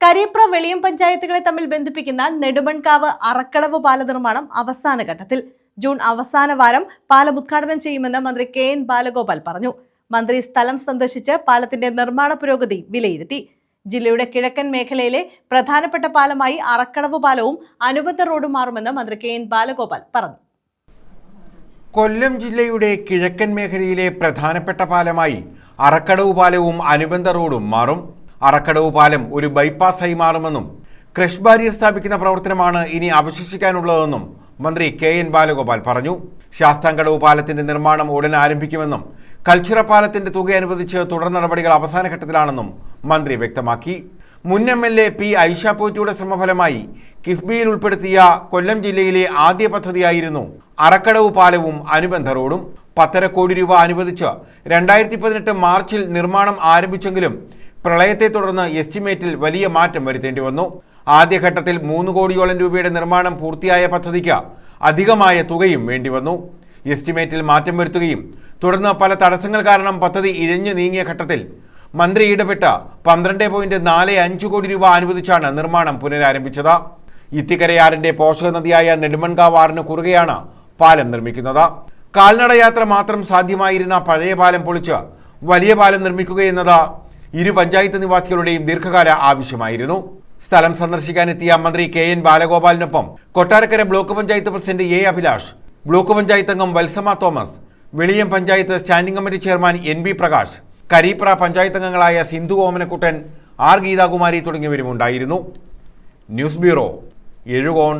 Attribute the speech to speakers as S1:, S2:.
S1: കരീപ്ര വെളിയം പഞ്ചായത്തുകളെ തമ്മിൽ ബന്ധിപ്പിക്കുന്ന നെടുമൺകാവ് അറക്കടവ് പാല നിർമ്മാണം അവസാന ഘട്ടത്തിൽ. ജൂൺ അവസാന വാരം പാലം ഉദ്ഘാടനം ചെയ്യുമെന്ന് മന്ത്രി കെ എൻ ബാലഗോപാൽ പറഞ്ഞു. മന്ത്രി സ്ഥലം സന്ദർശിച്ച് പാലത്തിന്റെ നിർമ്മാണ പുരോഗതി വിലയിരുത്തി. ജില്ലയുടെ കിഴക്കൻ മേഖലയിലെ പ്രധാനപ്പെട്ട പാലമായി അറക്കടവ് പാലവും അനുബന്ധ റോഡും മാറുമെന്ന് മന്ത്രി കെ എൻ ബാലഗോപാൽ പറഞ്ഞു.
S2: കൊല്ലം ജില്ലയുടെ കിഴക്കൻ മേഖലയിലെ പ്രധാനപ്പെട്ട പാലമായി അറക്കടവ് പാലവും അനുബന്ധ റോഡും മാറും. അറക്കടവ് പാലം ഒരു ബൈപ്പാസായി മാറുമെന്നും ക്രഷ് ബാരിയർ സ്ഥാപിക്കുന്ന പ്രവർത്തനമാണ് ഇനി അവശേഷിക്കാനുള്ളതെന്നും മന്ത്രി കെ എൻ ബാലഗോപാൽ പറഞ്ഞു. ശാസ്താംകടവ് പാലത്തിന്റെ നിർമ്മാണം ഉടൻ ആരംഭിക്കുമെന്നും കൽച്ചുറ പാലത്തിന്റെ തുക അനുവദിച്ച് തുടർ നടപടികൾ അവസാന ഘട്ടത്തിലാണെന്നും മന്ത്രി വ്യക്തമാക്കി. മുൻ M L A P Aisha പോറ്റിയുടെ ശ്രമഫലമായി കിഫ്ബിയിൽ ഉൾപ്പെടുത്തിയ കൊല്ലം ജില്ലയിലെ ആദ്യ പദ്ധതിയായിരുന്നു അറക്കടവ് പാലവും അനുബന്ധ റോഡും. പത്തര കോടി രൂപ അനുവദിച്ച് രണ്ടായിരത്തി പതിനെട്ട് മാർച്ചിൽ നിർമ്മാണം ആരംഭിച്ചെങ്കിലും പ്രളയത്തെ തുടർന്ന് എസ്റ്റിമേറ്റിൽ വലിയ മാറ്റം വരുത്തേണ്ടി വന്നു. ആദ്യഘട്ടത്തിൽ മൂന്ന് കോടിയോളം രൂപയുടെ നിർമ്മാണം പൂർത്തിയായ പദ്ധതിക്ക് അധികമായ തുകയും വേണ്ടിവന്നു എസ്റ്റിമേറ്റിൽ മാറ്റം വരുത്തുകയും തുടർന്ന് പല തടസ്സങ്ങൾ കാരണം പദ്ധതി ഇഴഞ്ഞു നീങ്ങിയ ഘട്ടത്തിൽ മന്ത്രി ഇടപെട്ട പന്ത്രണ്ട് പോയിന്റ് നാല് അഞ്ച് കോടി രൂപ അനുവദിച്ചാണ് നിർമ്മാണം പുനരാരംഭിച്ചത്. ഇത്തിക്കരയാറിന്റെ പോഷക നദിയായ നെടുമൺകാവ് കുറുകെയാണ് പാലം നിർമ്മിക്കുന്നത്. കാൽനടയാത്ര മാത്രം സാധ്യമായിരുന്ന പഴയ പാലം പൊളിച്ച് വലിയ പാലം നിർമ്മിക്കുകയെന്നത് ഇരു പഞ്ചായത്ത് നിവാസികളുടെയും ദീർഘകാല ആവശ്യമായിരുന്നു. സ്ഥലം സന്ദർശിക്കാനെത്തിയ മന്ത്രി K N ബാലഗോപാലിനൊപ്പം Kottarakkara block panchayat president A Abhilash block panchayat അംഗം Valsamma Thomas Veliyam panchayat standing committee chairman N B Prakash Karipra panchayat അംഗങ്ങളായ സിന്ധു ഓമനക്കുട്ടൻ ആർ ഗീതാകുമാരി തുടങ്ങിയവരും ഉണ്ടായിരുന്നു ന്യൂസ് ബ്യൂറോ എഴുകോൺ.